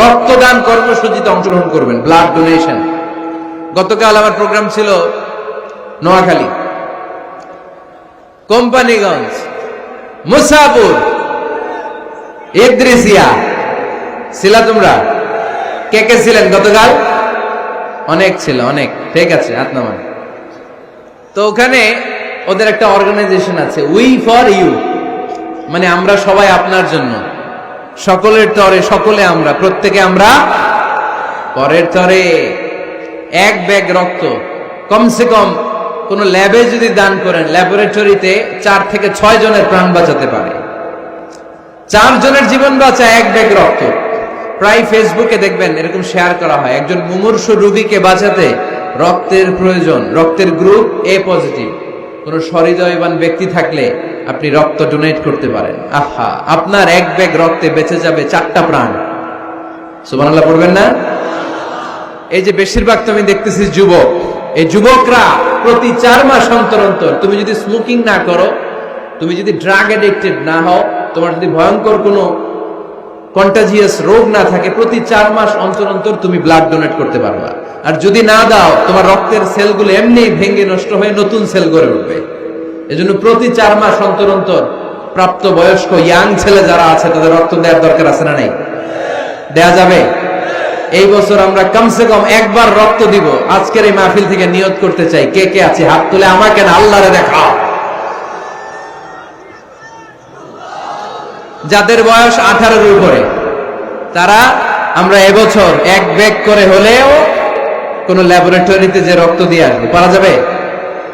রক্তদান কর্মসূচিতে অংশগ্রহণ করবেন ব্লাড ডোনেশন গতকাল আমার প্রোগ্রাম ছিল নোয়াখালী, কোম্পানিগঞ্জ মুসাপুর ইদ্রিসিয়া ছিলা তোমরা কে কে ছিলেন গতকাল? অনেক ছিল, অনেক। ঠিক আছে, হাত নামান। তো ওখানে ওদের একটা অর্গানাইজেশন আছে উই ফর ইউ মানে আমরা সবাই আপনার জন্য। সকলের তরে সকলে আমরা, প্রত্যেকে আমরা পরের তরে এক ব্যাগ রক্ত। কমসে কম কোন ল্যাবে যদি দান করেন, ল্যাবরেটরিতে চার থেকে ছয় জনের প্রাণ বাঁচাতে পারে। চার জনের জীবন বাঁচা এক ব্যাগ রক্ত। প্রায় ফেসবুকে দেখবেন এরকম শেয়ার করা হয়, একজন মুমূর্ষু রোগীকে বাঁচাতে রক্তের প্রয়োজন, রক্তের গ্রুপ এ পজিটিভ। কোন সহৃদয়বান ব্যক্তি থাকলে আপনি রক্ত ডোনেট করতে পারেন। আহা, আপনার এক ব্যাগ রক্তে বেঁচে যাবে চারটা প্রাণ। সুবহানাল্লাহ পড়বেন না? এই যে বেশিরভাগ তো আমি দেখতেছি যুবক। এই যুবকরা প্রতি চার মাস অন্তর অন্তর, তুমি যদি স্মোকিং না করো, তুমি যদি ড্রাগ এডিক্টেড না হও, তোমার যদি ভয়ঙ্কর কোনো কন্টাজিয়াস রোগ না থাকে, প্রতি চার মাস অন্তর অন্তর তুমি ব্লাড ডোনেট করতে পারবা। আর যদি না দাও, তোমার রক্তের সেলগুলো এমনি ভেঙে নষ্ট হয়ে নতুন সেল গড়ে উঠবে। এজন্য প্রতি চার মাস অন্তর অন্তর প্রাপ্ত বয়স্ক ইয়াং ছেলে যারা আছে, তাদের রক্ত দেওয়ার দরকার আছে না নাই? দেয়া যাবে? এই বছর আমরা কমসে কম একবার রক্ত দিব। আজকের এই মাহফিল থেকে নিয়ত করতে চাই, কে কে আছে? হাত তুলে আমাকে না, আল্লাহরে দেখাও। যাদের বয়স আঠারোর উপরে, তারা আমরা এবছর এক ব্যাগ করে হলেও কোন ল্যাবরেটরিতে যে রক্ত দিয়ে আসব, পারা যাবে?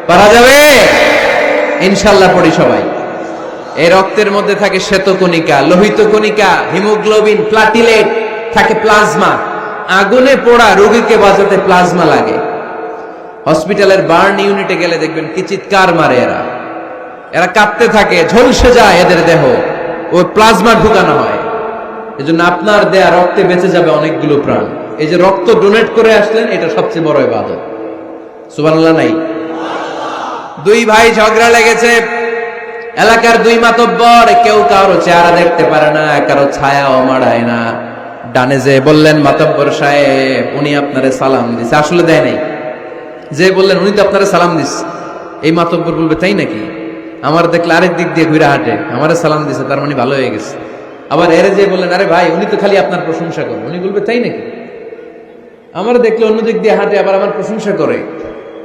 পারা যাবে? ইনশাল্লাহ পড়ি সবাই। এই রক্তের মধ্যে থাকে শ্বেতকণিকা লোহিত কণিকা হিমোগ্লোবিন, প্লাটিলেট, থাকে প্লাজমা। আগুনে পোড়া রোগীকে বাঁচাতে প্লাজমা লাগে। হসপিটালের বার্ন ইউনিটে গেলে দেখবেন কি চিৎকার মারে এরা। এরা কাঁপতে থাকে, ঝলসে যায় এদের দেহ। ওই প্লাজমা ঢুকানো হয়। এজন্য আপনার দেয়া রক্তে বেঁচে যাবে অনেকগুলো প্রাণ। এই যে রক্ত ডোনেট করে আসলেন, এটা সবচেয়ে বড় ইবাদত। সুবহানাল্লাহ, নাই। দুই ভাই ঝগড়া লেগেছে। এলাকার দুই মাতব্বর, কেউ কারও চেহারা দেখতে পারে না, কারও ছায়াও মাড়ায় না। ডানে যে বললেন, মাতব্বর সাহেব, উনি আপনারে সালাম দিছে। আসলে দেয় নাই। যে বললেন, উনি তো আপনারে সালাম দিস এই মাতব্বর বলবে, তাই নাকি? আমার দেখলে আরেক দিক দিয়ে ঘুরে হাঁটে, আমারে সালাম দিছে, তার মানে ভালো হয়ে গেছে। আবার এরে যে বললেন, আরে ভাই, উনি তো খালি আপনার প্রশংসা করে। উনি বলবে, তাই নাকি? আমার দেখলে অন্য দিক দিয়ে হাঁটে, আবার আমার প্রশংসা করে।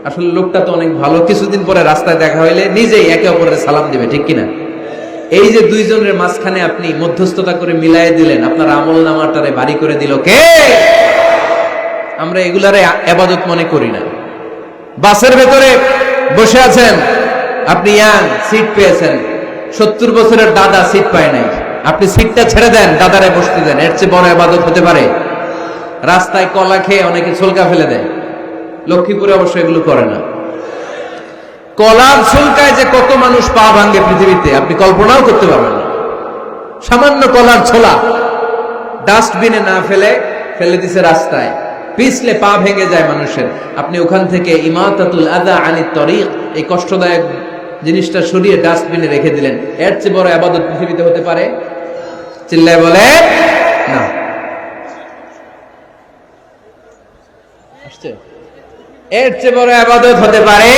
আসলে লোকটা তো অনেক ভালো। কিছুদিন পরে রাস্তায় দেখা হইলে নিজেই একে অপরের সালাম দিবে, ঠিক কিনা? এই যে দুইজনের মাঝখানে আপনি মধ্যস্থতা করে মিলাই দিলেন, আপনার আমল নামাটারে বাড়ি করে দিল কে? আমরা এগুলারে আবাদত মনে করি না। বাসের ভেতরে বসে আছেন, আপনি ইয়াং, সিট পেয়েছেন। সত্তর বছরের দাদা সিট পায় নাই। আপনি সিটটা ছেড়ে দেন, দাদারে বসতে দেন, এর চেয়ে বড় আবাদত হতে পারে। রাস্তায় কলা খেয়ে অনেকে ছলকা ফেলে দেয়। লক্ষ্মীপুরে অবশ্য এগুলো করে না। কলার ছলকায় যে কত মানুষ পা ভাঙ্গে পৃথিবীতে, আপনি কল্পনাও করতে পারবেন না। সামান্য কলার ছোলা ডাস্টবিনে না ফেলে ফেলে দিছে রাস্তায়। পিছলে পা ভেঙে যায় মানুষের। আপনি ওখান থেকে ইমাতাতুল আদা আনি তরিক, এই কষ্টদায়ক জিনিসটা সরিয়ে ডাস্টবিনে রেখে দিলেন। এর চেয়ে বড় আবাদত পৃথিবীতে হতে পারে? চিল্লায় বলে, না। আসছে? এর চেয়ে বড় আবাদত হতে পারে